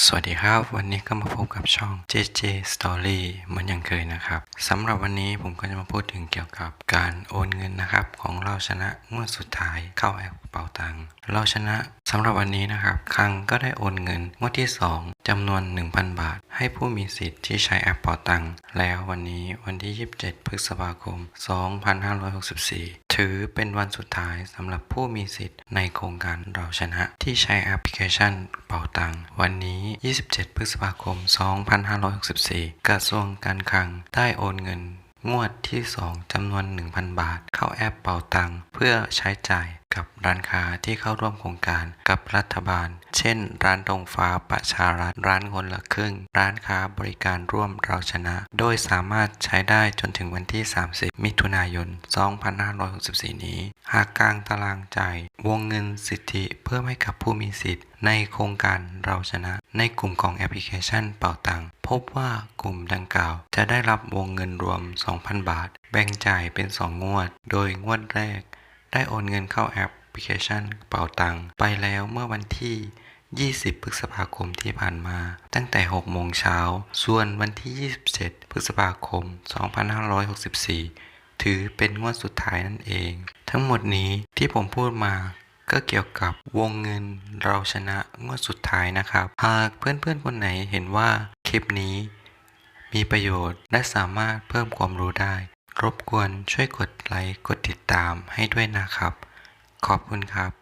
สวัสดีครับ วันนี้ก็มาพบกับช่อง JJ Story เหมือนอย่างเคยนะครับสำหรับวันนี้ผมก็จะมาพูดถึงเกี่ยวกับการโอนเงินนะครับ ของเราชนะงวดสุดท้ายเข้าแอปเป๋าตังค์เราชนะ สำหรับวันนี้นะครับคังก็ได้โอนเงินงวดที่ 2จำนวน 1,000 บาท ให้ผู้มีสิทธิ์ที่ใช้แอปเป๋าตังค์แล้ววันนี้วันที่ 27 พฤษภาคม 2564 ถือเป็นวันสุดท้ายสำหรับผู้มีสิทธิ์ในโครงการเราชนะ ที่ใช้แอปพลิเคชันเป๋าตังค์วันนี้ 27 พฤษภาคม 2564 กระทรวงการคลังได้โอนเงินงวดที่ 2 จำนวน 1,000 บาท เข้าแอปเป๋าตังค์เพื่อใช้จ่าย กับร้านค้าที่เข้าร่วมโครงการกับรัฐบาล เช่น ร้านตรงฟ้าประชารัฐ ร้านคนละครึ่ง ร้านค้าบริการร่วมเราชนะ โดยสามารถใช้ได้จนถึงวันที่ 30 มิถุนายน 2564 นี้ หากกลางตารางจ่ายวงเงินสิทธิเพิ่มให้กับผู้มีสิทธิ์ในโครงการเราชนะ ในกลุ่มของแอปพลิเคชันเป่าตังค์พบว่ากลุ่มดังกล่าว จะได้รับวงเงินรวม 2,000 บาท แบ่งจ่ายเป็น 2 งวด โดยงวดแรก ได้โอนเงินเข้าแอปพลิเคชันเป่าตังค์ไปแล้วเมื่อวันที่ 20 พฤษภาคมที่ผ่านมา ตั้งแต่ 6 โมงเช้า ส่วนวันที่ 27 พฤษภาคม 2564 ถือเป็นงวดสุดท้ายนั่นเอง ทั้งหมดนี้ที่ผมพูดมาก็เกี่ยวกับวงเงินเราชนะงวดสุดท้ายนะครับ หากเพื่อนๆคนไหนเห็นว่าคลิปนี้มีประโยชน์และสามารถเพิ่มความรู้ได้ รบกวนช่วยกดไลค์ กดติดตามให้ด้วยนะครับ ขอบคุณครับ